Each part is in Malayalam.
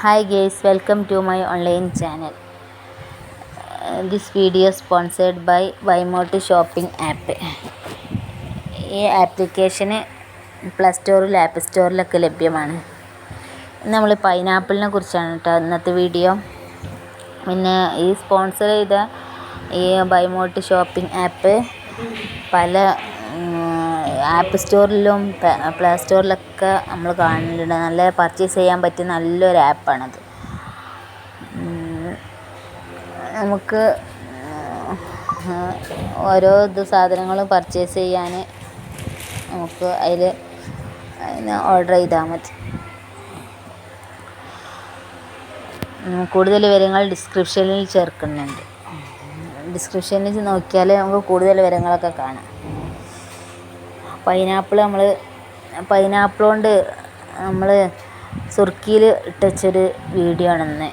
Hi guys welcome to my online channel this video sponsored by വൈമോട്ട് shopping app ഈ ആപ്ലിക്കേഷന് പ്ലേ സ്റ്റോറിൽ ആപ്പ് സ്റ്റോറിലൊക്കെ ലഭ്യമാണ്. നമ്മൾ പൈനാപ്പിളിനെ കുറിച്ചാണ് കേട്ടോ ഇന്നത്തെ വീഡിയോ പിന്നെ ഈ സ്പോൺസർ ചെയ്ത ഈ ബൈമോട്ട് ഷോപ്പിംഗ് ആപ്പ് പല ആപ്പ് സ്റ്റോറിലും പ്ലേ സ്റ്റോറിലൊക്കെ നമ്മൾ കാണലുണ്ട് നല്ല പർച്ചേസ് ചെയ്യാൻ പറ്റിയ നല്ലൊരു ആപ്പാണത് നമുക്ക് ഓരോ ഇത് സാധനങ്ങളും പർച്ചേസ് ചെയ്യാൻ നമുക്ക് അതിൽ ഓർഡർ ചെയ്താൽ മതി. കൂടുതൽ വിവരങ്ങൾ ഡിസ്ക്രിപ്ഷനിൽ ചേർക്കുന്നുണ്ട്. ഡിസ്ക്രിപ്ഷനിൽ നോക്കിയാൽ നമുക്ക് കൂടുതൽ വിവരങ്ങളൊക്കെ കാണാം. പൈനാപ്പിൾ നമ്മൾ പൈനാപ്പിൾ കൊണ്ട് നമ്മൾ സുർക്കിയിൽ ഇട്ടുവച്ചൊരു വീഡിയോ ആണ് ഇന്ന്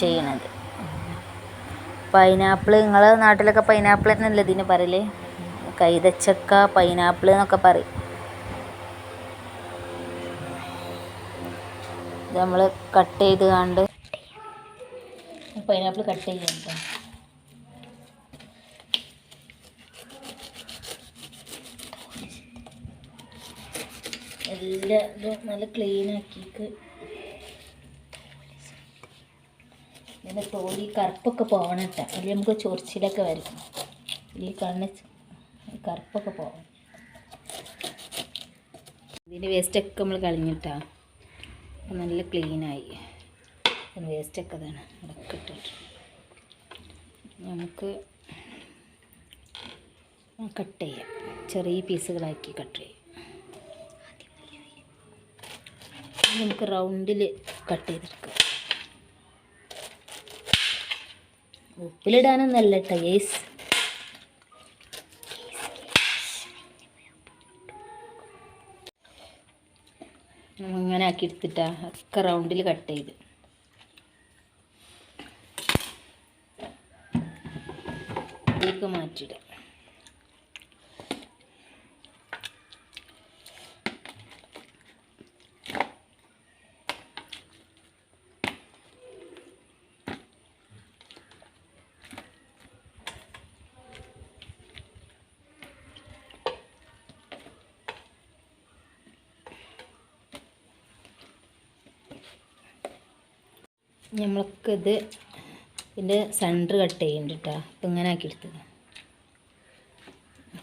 ചെയ്യണത്. പൈനാപ്പിൾ നിങ്ങളെ നാട്ടിലൊക്കെ പൈനാപ്പിൾ തന്നെയല്ലേ ഇതിന് പറയൽ കൈതച്ചക്ക പൈനാപ്പിൾ എന്നൊക്കെ പറയും. ഇത് നമ്മൾ കട്ട് ചെയ്ത് കണ്ട് പൈനാപ്പിൾ കട്ട് ചെയ്യാം കേട്ടോ എല്ലാ നല്ല ക്ലീൻ ആക്കിയിട്ട്. ഇതിന്റെ തോലി കറുപ്പൊക്കെ പോകണം കേട്ടോ അല്ലെങ്കിൽ നമുക്ക് ചൊറിച്ചിലൊക്കെ വരും ഈ കണ്ണ് കറുപ്പൊക്കെ പോകണം. ഇതിന്റെ വേസ്റ്റൊക്കെ നമ്മൾ കളഞ്ഞിട്ടാ. നല്ല ക്ലീനായി വേസ്റ്റൊക്കെ അതാണ് അതൊക്കെ ഇട്ടിട്ട്. നമുക്ക് കട്ട് ചെയ്യാം. ചെറിയ പീസുകളാക്കി കട്ട് ചെയ്യാം. നമുക്ക് റൗണ്ടിൽ കട്ട് ചെയ്തെടുക്കാം. ഉപ്പിലിടാനൊന്നല്ല കേട്ടോ ഗേസ് അങ്ങനെ ആക്കി എടുത്തിട്ടാ ഒക്കെ റൗണ്ടിൽ കട്ട് ചെയ്ത്. ഇതിലേക്ക് മാറ്റിയിടാം. നമ്മൾക്ക് ഇത് ഇതിന്റെ സെന്റർ കട്ട് ചെയ്യുന്നുണ്ട് കേട്ടോ അപ്പം ഇങ്ങനെ ആക്കി എടുത്തത്.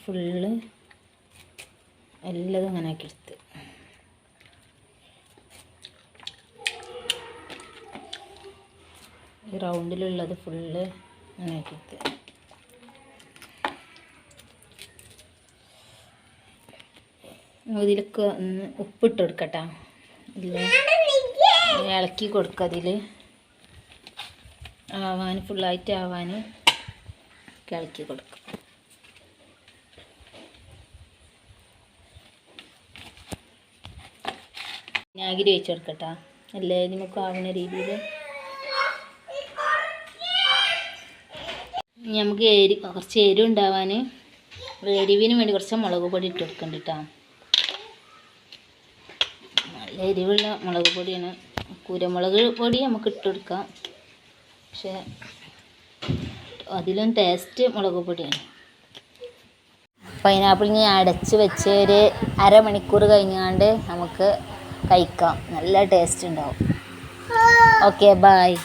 ഫുള്ള് എല്ലതും ഇങ്ങനെ ആക്കി എടുത്ത്. റൗണ്ടിലുള്ളത് ഫുള്ള് ഇങ്ങനെ ആക്കി എടുത്ത്. ഇതിലൊക്കെ ഒന്ന് ഉപ്പിട്ട് കൊടുക്കട്ടാ. ഇളക്കി കൊടുക്കുക അതിൽ ആവാൻ ഫുള്ളായിട്ട് ആവാൻ കിളക്കി കൊടുക്കും. വിനാഗിരി വെച്ച് കൊടുക്കട്ടാ. അല്ലേ? നമുക്ക് ആവുന്ന രീതിയിൽ നമുക്ക് എരി കുറച്ച് എരി ഉണ്ടാവാൻ എരിവിന് വേണ്ടി കുറച്ച് മുളക് പൊടി ഇട്ട് കൊടുക്കണ്ട കേട്ടോ നല്ല എരിവുള്ള മുളക് പൊടിയാണ്. കുരുമുളക് പൊടി നമുക്ക് ഇട്ട് കൊടുക്കാം. പക്ഷേ അതിലും ടേസ്റ്റ് മുളക് പൊടിയാണ്. പൈനാപ്പിൾ ഇനി അടച്ച് വെച്ച് ഒരു അരമണിക്കൂർ കഴിഞ്ഞാണ്ട് നമുക്ക് കഴിക്കാം. നല്ല ടേസ്റ്റ് ഉണ്ടാവും. ഓക്കെ ബായ്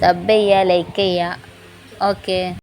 സബ് ചെയ്യുക ലൈക്ക് ചെയ്യുക ഓക്കെ